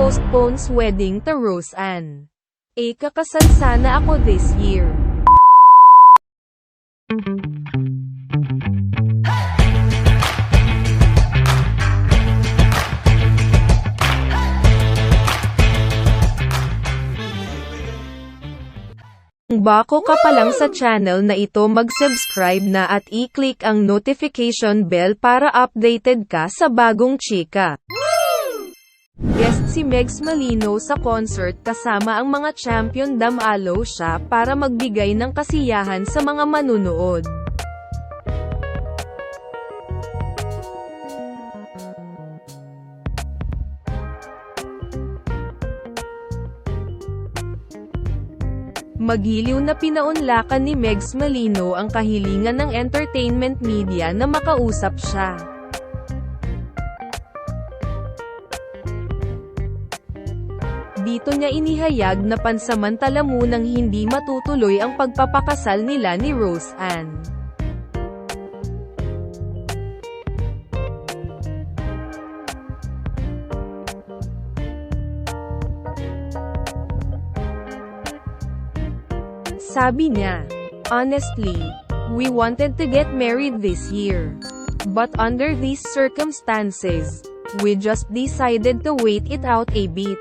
postpones wedding to Rose Ann. Eh kakasal sana ako this year. Bako ka pa lang sa channel na ito mag-subscribe na at i-click ang notification bell para updated ka sa bagong chika. Guest si Megs Malino sa concert kasama ang mga champion damalo siya para magbigay ng kasiyahan sa mga manunood. Magiliw na pinaunlakan ni Megs Malino ang kahilingan ng entertainment media na makausap siya. Dito niya inihayag na pansamantala munang hindi matutuloy ang pagpapakasal nila ni Rose Ann. Sabi niya, Honestly, we wanted to get married this year. But under these circumstances, we just decided to wait it out a bit.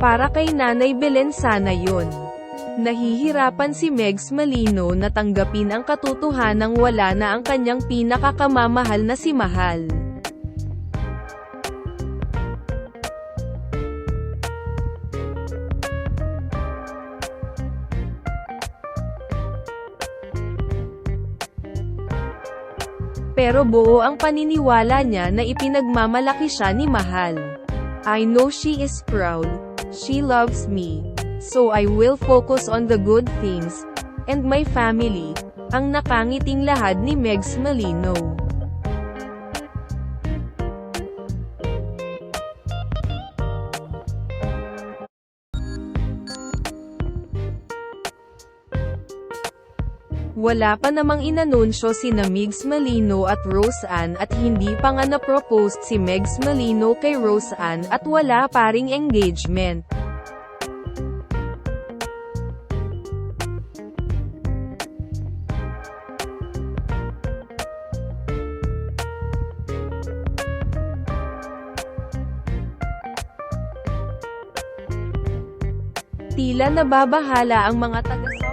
Para kay Nanay Belen sana yun. Nahihirapan si Megs Malino na tanggapin ang katotohanang wala na ang kanyang pinakakamamahal na si Mahal. Pero buo ang paniniwala niya na ipinagmamalaki siya ni Mahal. I know she is proud, she loves me, so I will focus on the good things, and my family, ang nakangiting lahad ni Megs Malino. Wala pa namang inanunsyo si na Migs Malino at Rose Ann at hindi pa nga na-propose si Megs Malino kay Rose Ann at wala pa ring engagement. Tila nababahala ang mga ni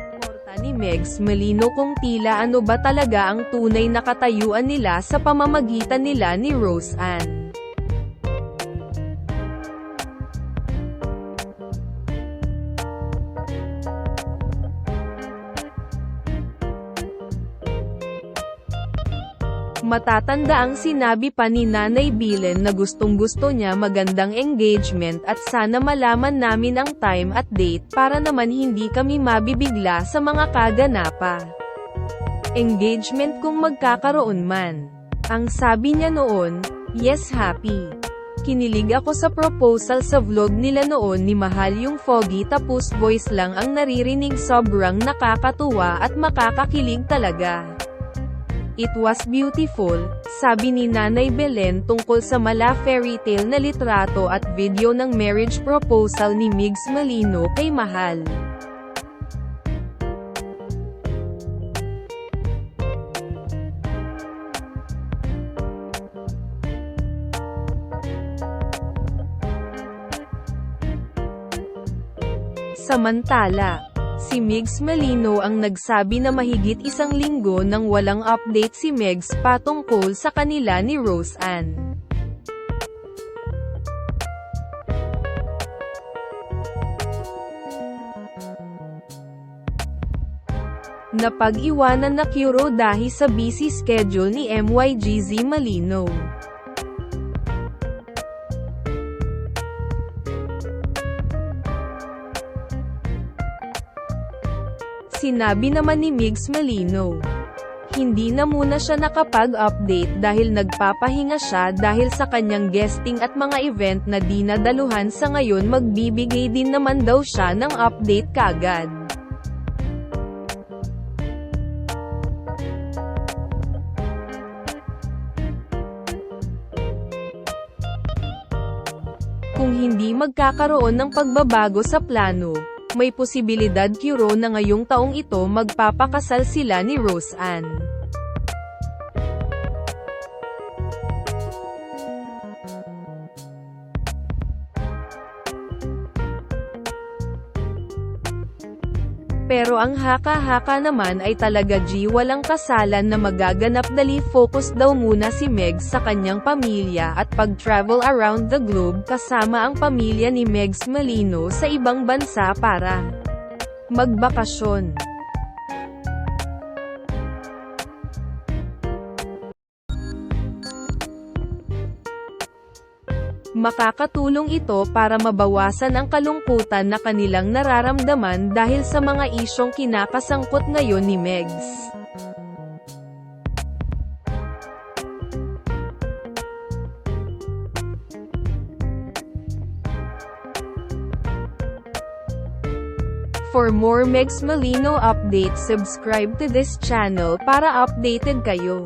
Megs Malino kung tila ano ba talaga ang tunay na katayuan nila sa pamamagitan nila ni Rose Ann. Matatanda ang sinabi pa ni Nanay Bilen na gustong gusto niya magandang engagement at sana malaman namin ang time at date para naman hindi kami mabibigla sa mga kaganapa. Engagement kung magkakaroon man. Ang sabi niya noon, yes happy. Kinilig ako sa proposal sa vlog nila noon ni Mahal yung foggy tapos voice lang ang naririnig sobrang nakakatuwa at makakakilig talaga. It was beautiful, sabi ni Nanay Belen tungkol sa mala fairy tale na litrato at video ng marriage proposal ni Migs Malino kay Mahal. Samantala, Si Migs Malino ang nagsabi na mahigit isang linggo nang walang update si Megs patungkol sa kanila ni Rose Ann. Napag-iwanan na Kuro dahil sa busy schedule ni MYGZ Malino. Sinabi naman ni Migs Malino. Hindi na muna siya nakapag-update dahil nagpapahinga siya dahil sa kanyang guesting at mga event na dinadaluhan sa ngayon magbibigay din naman daw siya ng update kagad. Kung hindi magkakaroon ng pagbabago sa plano, may posibilidad Kuro na ngayong taong ito magpapakasal sila ni Rose Ann. Pero ang haka-haka naman ay talaga G walang kasalan na magaganap dali focus daw muna si Meg sa kanyang pamilya at pag-travel around the globe kasama ang pamilya ni Megs Malino sa ibang bansa para magbakasyon. Makakatulong ito para mabawasan ang kalungkutan na kanilang nararamdaman dahil sa mga isyong kinakasangkot ngayon ni Megs. For more Megs Malino updates subscribe to this channel para updated kayo.